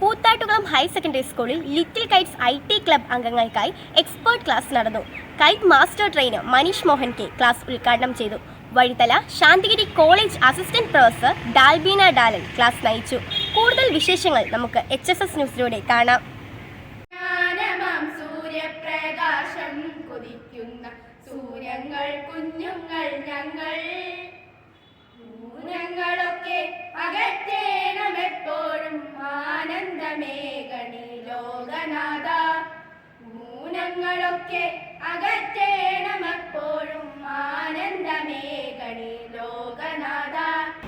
Koothattukulam higher secondary സ്കൂളിൽ little kites I T club അംഗങ്ങൾക്കായി expert class നടന്നു. Kite master trainer Maneesh Mohan K class ഉദ്ഘാടനം ചെയ്തു. Vazhithala Santhigiri college assistant professor Dalbina Dalan class നയിച്ചു. കൂടുതൽ വിശേഷങ്ങൾ നമുക്ക് എച്ച് എസ് എസ് ന്യൂസിലൂടെ കാണാം ഞങ്ങൾ കുഞ്ഞുങ്ങൾ ഞങ്ങൾ. ഞങ്ങളൊക്കെ എപ്പോഴും ആനന്ദമേകണി ലോകനാഥ മൂനങ്ങളൊക്കെ അകറ്റേണമപ്പോഴും ആനന്ദമേഘണി ലോകനാഥ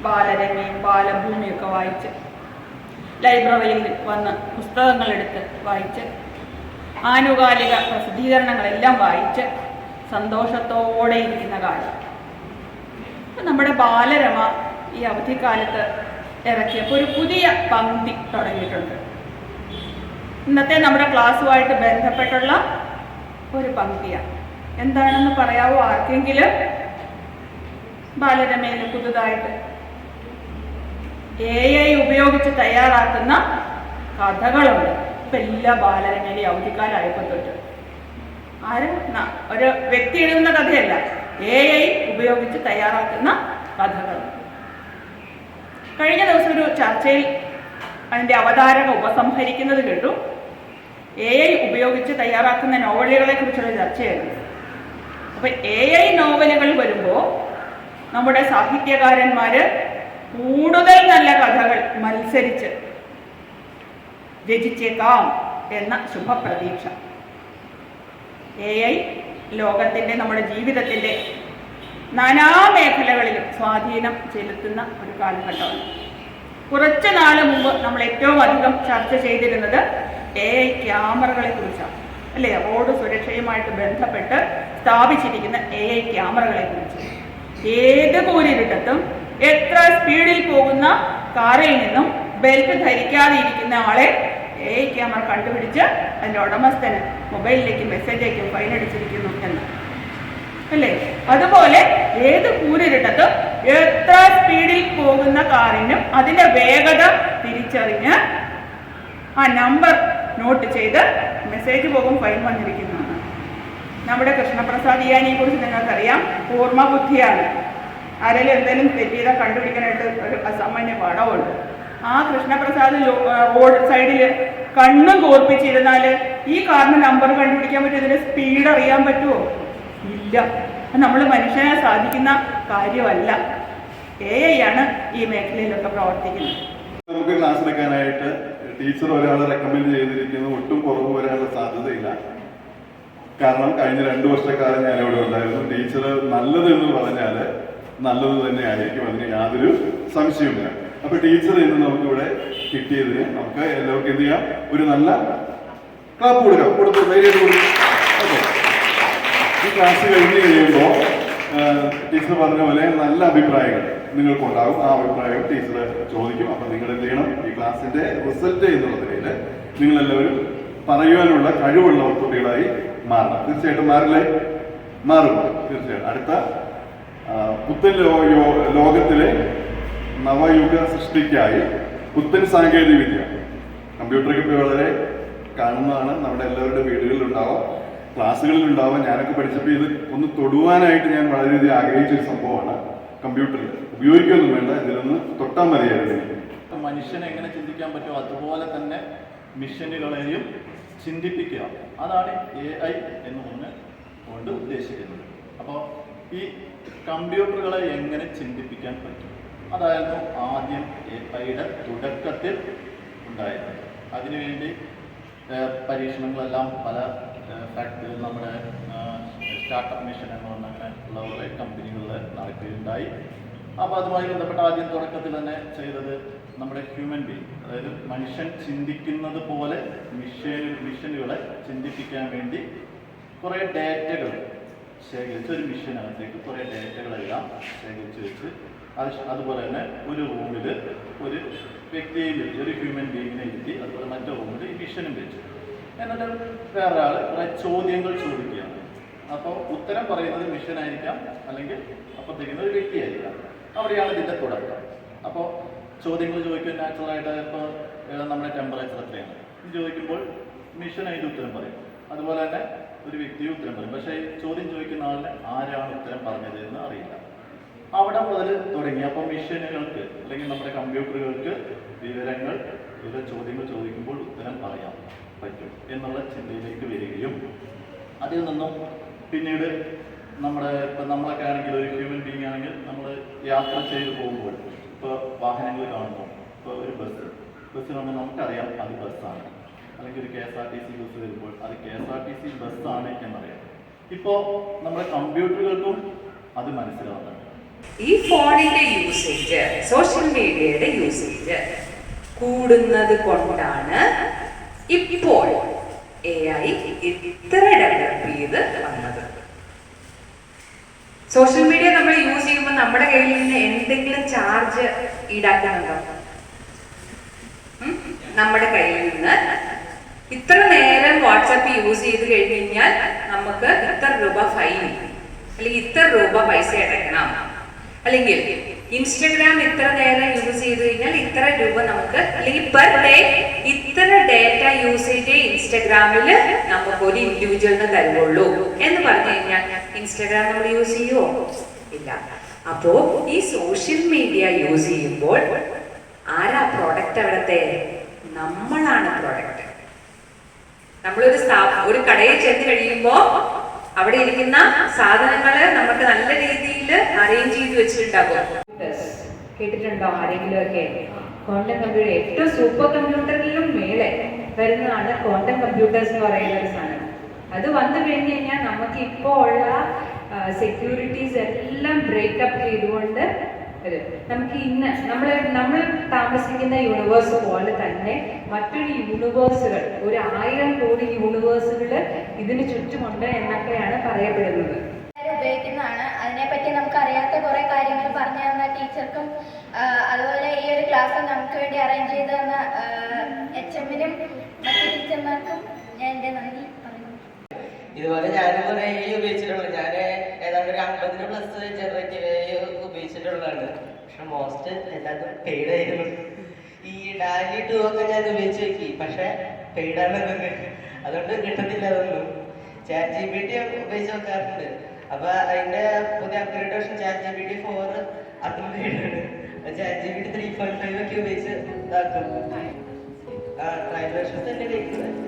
ബാലരമയും ബാലഭൂമിയൊക്കെ വായിച്ച് ലൈബ്രറിയിൽ വന്ന് പുസ്തകങ്ങളെടുത്ത് വായിച്ച് ആനുകാലിക പ്രസിദ്ധീകരണങ്ങളെല്ലാം വായിച്ച് സന്തോഷത്തോടെ ഇരിക്കുന്ന കാലം. നമ്മുടെ ബാലരമ ഈ അവധിക്കാലത്ത് ഇറക്കിയപ്പോൾ ഒരു പുതിയ പങ്ക്തി തുടങ്ങിയിട്ടുണ്ട്. ഇന്നത്തെ നമ്മുടെ ക്ലാസ്സുമായിട്ട് ബന്ധപ്പെട്ടുള്ള ഒരു പങ്ക്തിയാണ് എന്താണെന്ന് പറയാവോ ആർക്കെങ്കിലും? ബാലരമയിൽ പുതുതായിട്ട് എ ഐ ഉപയോഗിച്ച് തയ്യാറാക്കുന്ന കഥകളുണ്ട്. ഇപ്പം എല്ലാ ബാലരമയിലെ അവധിക്കാലമായപ്പോൾ തൊട്ട്. ആര്? ഒരു വ്യക്തി എഴുതുന്ന കഥയല്ല. എ ഐ ഉപയോഗിച്ച് തയ്യാറാക്കുന്ന കഥകൾ. കഴിഞ്ഞ ദിവസം ഒരു ചർച്ചയിൽ അതിന്റെ അവതാരക ഉപസംഹരിക്കുന്നത് കേട്ടു. എ ഐ ഉപയോഗിച്ച് തയ്യാറാക്കുന്ന നോവലുകളെ കുറിച്ചുള്ള ചർച്ചയാണ് അപ്പൊ എ ഐ നോവലുകൾ വരുമ്പോൾ നമ്മുടെ സാഹിത്യകാരന്മാര് കൂടുതൽ നല്ല കഥകൾ മത്സരിച്ച് രചിച്ചേക്കാം എന്ന ശുഭപ്രതീക്ഷ. എ ഐ ലോകത്തിന്റെ നമ്മുടെ ജീവിതത്തിന്റെ നാനാ മേഖലകളിലും സ്വാധീനം ചെലുത്തുന്ന ഒരു കാലഘട്ടമാണ്. കുറച്ച് നാൾ മുമ്പ് നമ്മൾ ഏറ്റവും അധികം ചർച്ച ചെയ്തിരുന്നത് എ ഐ ക്യാമറകളെ കുറിച്ചാണ് അല്ലേ? റോഡ് സുരക്ഷയുമായിട്ട് ബന്ധപ്പെട്ട് സ്ഥാപിച്ചിരിക്കുന്ന എ ഐ ക്യാമറകളെ കുറിച്ച് ഏത് കൂരിരുട്ടത്തും എത്ര സ്പീഡിൽ പോകുന്ന കാറിൽ നിന്നും ബെൽറ്റ് ധരിക്കാതെ ഇരിക്കുന്ന ആളെ എ ഐ ക്യാമറ കണ്ടുപിടിച്ച് അതിന്റെ ഉടമസ്ഥന് മൊബൈലിലേക്ക് മെസ്സേജ് അയക്കും ഫൈൻ അടിച്ചിരിക്കുന്നു എന്ന്. അല്ലേ? അതുപോലെ ഏത് കൂരിരുട്ടത്തും എത്ര സ്പീഡിൽ പോകുന്ന കാറിനും അതിന്റെ വേഗത തിരിച്ചറിഞ്ഞ് ആ നമ്പർ നോട്ട് ചെയ്ത് മെസ്സേജ് പോകും ഫൈൻ വന്നിരിക്കുന്നതാണ്. നമ്മുടെ കൃഷ്ണപ്രസാദ് ഇയാനിയെ കുറിച്ച് നിങ്ങൾക്കറിയാം. പൂർണ ബുദ്ധിയാണ് ആരെങ്കിലും എന്തെങ്കിലും തെറ്റിയത കണ്ടുപിടിക്കാനായിട്ട് ഒരു അസാമാന്യ പാഠമുണ്ട് ആ കൃഷ്ണപ്രസാദ് റോഡ് സൈഡിൽ കണ്ണും കോർപ്പിച്ചിരുന്നാൽ ഈ കാറിന് നമ്പർ കണ്ടുപിടിക്കാൻ പറ്റും ഇതിന്റെ സ്പീഡ് അറിയാൻ പറ്റുമോ? ഇല്ല. നമ്മൾ മനുഷ്യനെ സാധിക്കുന്ന കാര്യമല്ല. എ ഐ ആണ് ഈ മേഖലയിലൊക്കെ പ്രവർത്തിക്കുന്നത്. നമുക്ക് ക്ലാസ് എടുക്കാനായിട്ട് ടീച്ചർ ഒരാളെ റെക്കമെൻഡ് ചെയ്തിരിക്കുന്നത് ഒട്ടും കുറവ് വരാനുള്ള സാധ്യതയില്ല. കാരണം കഴിഞ്ഞ രണ്ടു വർഷക്കാലം ഞാൻ ഇവിടെ ഉണ്ടായിരുന്നു. ടീച്ചർ നല്ലത് എന്ന് പറഞ്ഞാൽ നല്ലത് തന്നെ ആയിരിക്കും. അതിന് യാതൊരു സംശയവുമില്ല. അപ്പൊ ടീച്ചർ ഇന്ന് നമുക്കിവിടെ കിട്ടിയതിന് നമുക്ക് എല്ലാവർക്കും എന്ത് ചെയ്യാം? ഒരു നല്ല ക്ലാപ്പ് കൊടുക്കാം. കൊടുത്തു ധൈര്യം കൊടുക്കും. ഈ ക്ലാസ് കഴിഞ്ഞ് കഴിയുമ്പോൾ ടീച്ചർ പറഞ്ഞ പോലെ നല്ല അഭിപ്രായങ്ങൾ. നിങ്ങൾക്കുണ്ടാകും ആ അഭിപ്രായം ടീച്ചർ ചോദിക്കും. അപ്പം നിങ്ങൾ എന്ത് ചെയ്യണം? ഈ ക്ലാസ്സിന്റെ റിസൾട്ട് എന്നുള്ള നിലയിൽ നിങ്ങളെല്ലാവരും പറയുവാനുള്ള കഴിവുള്ള കുട്ടികളായി മാറണം. തീർച്ചയായിട്ടും മാറില്ലേ? മാറും. തീർച്ചയായിട്ടും. അടുത്ത പുത്തൻ ലോകത്തിലെ നവയുഗ സൃഷ്ടിക്കായി പുത്തൻ സാങ്കേതിക വിദ്യ. കമ്പ്യൂട്ടറൊക്കെ ഇപ്പോൾ വളരെ കാണുന്നതാണ്. നമ്മുടെ എല്ലാവരുടെ വീടുകളിൽ ഉണ്ടാവാം ക്ലാസ്സുകളിൽ ഉണ്ടാവാം ഞാനൊക്കെ പഠിച്ചപ്പോൾ ഇത് ഒന്ന് തൊടുവാനായിട്ട് ഞാൻ വളരെയധികം ആഗ്രഹിച്ച ഒരു സംഭവമാണ്. കമ്പ്യൂട്ടറിൽ. ഉപയോഗിക്കുകയൊന്നും വേണ്ട ഇതിലൊന്ന് തൊട്ടാൽ മതിയായിരുന്നു. മനുഷ്യനെ എങ്ങനെ ചിന്തിക്കാൻ പറ്റുമോ? അതുപോലെ തന്നെ മിഷനുകളെയും ചിന്തിപ്പിക്കുക. അതാണ് എ ഐ എന്ന് പറഞ്ഞ് കൊണ്ട് ഉദ്ദേശിക്കുന്നത്. അപ്പോൾ ഈ കമ്പ്യൂട്ടറുകളെ എങ്ങനെ ചിന്തിപ്പിക്കാൻ പറ്റും? അതായിരുന്നു ആദ്യം എ ഐയുടെ തുടക്കത്തിൽ ഉണ്ടായത് അതിനുവേണ്ടി പരീക്ഷണങ്ങളെല്ലാം പല ഫാക്ടറി നമ്മുടെ സ്റ്റാർട്ടപ്പ് മിഷൻ എന്ന് പറഞ്ഞ അങ്ങനെ ഉള്ള കുറേ കമ്പനികളിൽ നടക്കുകയുണ്ടായി അപ്പോൾ അതുമായി ബന്ധപ്പെട്ട ആദ്യം തുടക്കത്തിൽ തന്നെ ചെയ്തത് നമ്മുടെ ഹ്യൂമൻ ബീങ് അതായത് മനുഷ്യൻ ചിന്തിക്കുന്നത് പോലെ മിഷൻ മിഷനുകളെ ചിന്തിപ്പിക്കാൻ വേണ്ടി കുറേ ഡേറ്റകൾ ശേഖരിച്ച് ഒരു മിഷനകത്തേക്ക് കുറേ ഡേറ്റകളെല്ലാം ശേഖരിച്ച് വെച്ച് അത് അതുപോലെ തന്നെ ഒരു റൂമിൽ ഒരു വ്യക്തിയിൽ ഒരു ഹ്യൂമൻ ബീങ്ങിനെ ഇരുത്തി അതുപോലെ മറ്റേ റൂമിൽ ഈ മിഷനും വെച്ചു. എന്നിട്ട് വേറൊരാൾ കുറേ ചോദ്യങ്ങൾ ചോദിക്കുകയാണ് അപ്പോൾ ഉത്തരം പറയുന്നത് മിഷനായിരിക്കാം അല്ലെങ്കിൽ അപ്പുറത്തേക്കുന്ന ഒരു വ്യക്തിയായിരിക്കാം അവിടെയാണ് ഇതിന്റെ തുടക്കം. അപ്പോൾ ചോദ്യങ്ങൾ ചോദിക്കും നാച്ചുറലായിട്ട് ഇപ്പോൾ നമ്മുടെ ടെമ്പറേച്ചർ എത്രയാണ്? ഇത് ചോദിക്കുമ്പോൾ മിഷൻ ഉത്തരം പറയും. അതുപോലെ തന്നെ ഒരു വ്യക്തിയെ ഉത്തരം പറയും. പക്ഷേ ചോദ്യം ചോദിക്കുന്ന ആളിന് ആരാണ് ഉത്തരം പറഞ്ഞത് എന്ന് അറിയില്ല. അവിടെ മുതൽ തുടങ്ങി. അപ്പോൾ മെഷീനുകൾക്ക് അല്ലെങ്കിൽ നമ്മുടെ കമ്പ്യൂട്ടറുകൾക്ക് വിവരങ്ങൾ വിവിധ ചോദ്യങ്ങൾ ചോദിക്കുമ്പോൾ ഉത്തരം പറയാൻ പറ്റും എന്നുള്ള ചിന്തയിലേക്ക് വരികയും അതിൽ നിന്നും പിന്നീട് നമ്മുടെ ഇപ്പം നമ്മളൊക്കെ ആണെങ്കിൽ ഒരു ഹ്യൂമൻ ബീങ് ആണെങ്കിൽ നമ്മൾ യാത്ര ചെയ്ത് പോകുമ്പോൾ ഇപ്പോൾ വാഹനങ്ങൾ കാണുമ്പോൾ ഇപ്പോൾ ഒരു ബസ് ബസ് കാണുമ്പോൾ നമുക്കറിയാം അത് ബസ്സാണ് അല്ലെങ്കിൽ ഒരു K S R T C bus വരുമ്പോൾ അത് K S R T C ബസ്സാണ് എന്നറിയാം. ഇപ്പോൾ നമ്മുടെ കമ്പ്യൂട്ടറുകൾക്കും അത് മനസ്സിലാവുന്നുണ്ട്. ഈ ഫോണിന്റെ യൂസേജ് സോഷ്യൽ മീഡിയയുടെ യൂസേജ് കൂടുന്നത് കൊണ്ടാണ് ഇപ്പോൾ എ ഇത്ര ഡെവലപ്പ് ചെയ്ത് വന്നത്. സോഷ്യൽ മീഡിയ നമ്മൾ യൂസ് ചെയ്യുമ്പോൾ നമ്മുടെ കയ്യിൽ നിന്ന് എന്തെങ്കിലും ചാർജ് ഈടാക്കുന്നുണ്ടോ? നമ്മുടെ കയ്യിൽ നിന്ന് ഇത്ര നേരം വാട്സാപ്പ് യൂസ് ചെയ്ത് കഴിഞ്ഞു കഴിഞ്ഞാൽ നമുക്ക് ഇത്ര രൂപ ഫൈൻ അല്ലെങ്കിൽ ഇത്ര രൂപ പൈസ അടയ്ക്കണം. അല്ലെങ്കിൽ ഇൻസ്റ്റഗ്രാം ഇത്ര നേരം യൂസ് ചെയ്ത് കഴിഞ്ഞാൽ ഇത്ര രൂപ നമുക്ക് അല്ലെങ്കിൽ പെർ ഡേ ഇത്ര ഡേറ്റ യൂസേജ് ഇൻസ്റ്റഗ്രാമിൽ നമുക്ക് ഒരു ഇൻഡിവിജ്വലിന് തരുള്ളൂ എന്ന് പറഞ്ഞു കഴിഞ്ഞാൽ ഇൻസ്റ്റഗ്രാം നമ്മൾ യൂസ് ചെയ്യുമോ ഇല്ല. അപ്പോ ഈ സോഷ്യൽ മീഡിയ യൂസ് ചെയ്യുമ്പോൾ ആരാ പ്രോഡക്റ്റ് അവിടുത്തെ? നമ്മളാണ് പ്രോഡക്റ്റ് നമ്മളൊരു ഒരു കടയിൽ ചെന്ന് കഴിയുമ്പോ അവിടെ ഇരിക്കുന്ന സാധനങ്ങൾ നമുക്ക് നല്ല രീതിയിൽ അറേഞ്ച് ചെയ്ത് വെച്ചിട്ടുണ്ടാകും. കേട്ടിട്ടുണ്ടോ? ആരെങ്കിലും ഒക്കെ ക്വാണ്ടം കമ്പ്യൂട്ടർ ഏറ്റവും സൂപ്പർ കമ്പ്യൂട്ടറിലും മേലെ വരുന്നതാണ് ക്വാണ്ടം കമ്പ്യൂട്ടേഴ്സ് എന്ന് പറയുന്ന ഒരു സാധനം. അത് വന്നു കഴിഞ്ഞ് കഴിഞ്ഞാൽ നമുക്ക് ഇപ്പോൾ ഉള്ള സെക്യൂരിറ്റീസ് എല്ലാം ബ്രേക്കപ്പ് ചെയ്തുകൊണ്ട് നമുക്ക് ഇന്ന് നമ്മൾ നമ്മൾ താമസിക്കുന്ന യൂണിവേഴ്സ് പോലെ തന്നെ മറ്റൊരു യൂണിവേഴ്സുകൾ ഒരു ആയിരം കോടി യൂണിവേഴ്സുകൾ ഇതിന് ചുറ്റുമുണ്ട് എന്നൊക്കെയാണ് പറയപ്പെടുന്നത്. അറിയാത്ത കുറേ കാര്യങ്ങൾ പറഞ്ഞു തന്ന ടീച്ചർക്കും അതുപോലെ ഈ ഒരു ക്ലാസ് നമുക്ക് വേണ്ടി അറേഞ്ച് ചെയ്ത് തന്ന എച്ച് എമ്മിനും മറ്റു ടീച്ചർമാർക്കും ഞാൻ എന്റെ നന്ദി പറയുന്നു. ഇതുപോലെ ഞാനും കുറേ ഉപയോഗിച്ചിട്ടുള്ളൂ. ഞാൻ ഏതാണ്ട് ഒരു അമ്പതിന് പ്ലസ് ജനറേറ്റീവ് ഉപയോഗിച്ചിട്ടുള്ളതാണ്. പക്ഷെ മോസ്റ്റ് എല്ലാതും പെയ്ഡ് ആയിരുന്നു. ഈ ഡാലി ടു ഒക്കെ ഞാൻ ഉപയോഗിച്ച് നോക്കി. പക്ഷെ പെയ്ഡാണ് അതുകൊണ്ട് കിട്ടത്തില്ല അതൊന്നും. ചാറ്റ് ജി പി ടി ഉപയോഗിച്ച് നോക്കാറുണ്ട്. അപ്പൊ അതിന്റെ പുതിയ upgrade version chat G B T four upgrade chat G B T three point five ഒക്കെ ഉപയോഗിച്ച് ഇതാക്കും വേർഷൻ തന്നെ എടുക്കുന്നത്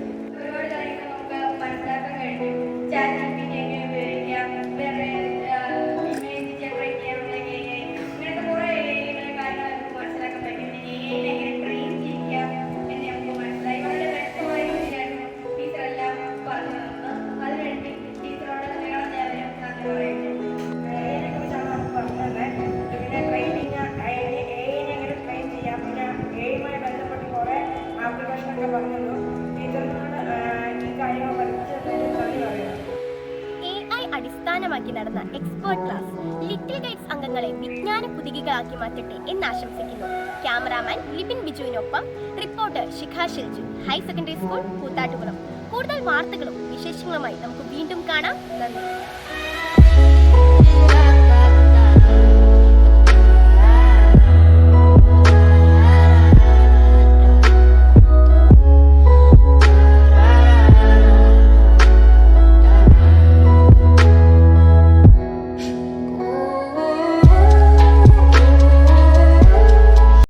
എക്സ്പേർട്ട് ക്ലാസ് ലിറ്റിൽ ഗൈഡ്സ് അംഗങ്ങളെ വിജ്ഞാന കുതികകളാക്കി മാറ്റട്ടെ എന്ന് ആശംസിക്കുന്നു. Cameraman Lipin ബിജുവിനൊപ്പം reporter Shikha Shilju higher secondary school Koothattukulam കൂടുതൽ വാർത്തകളും വിശേഷങ്ങളുമായി നമുക്ക് വീണ്ടും കാണാം. നന്ദി.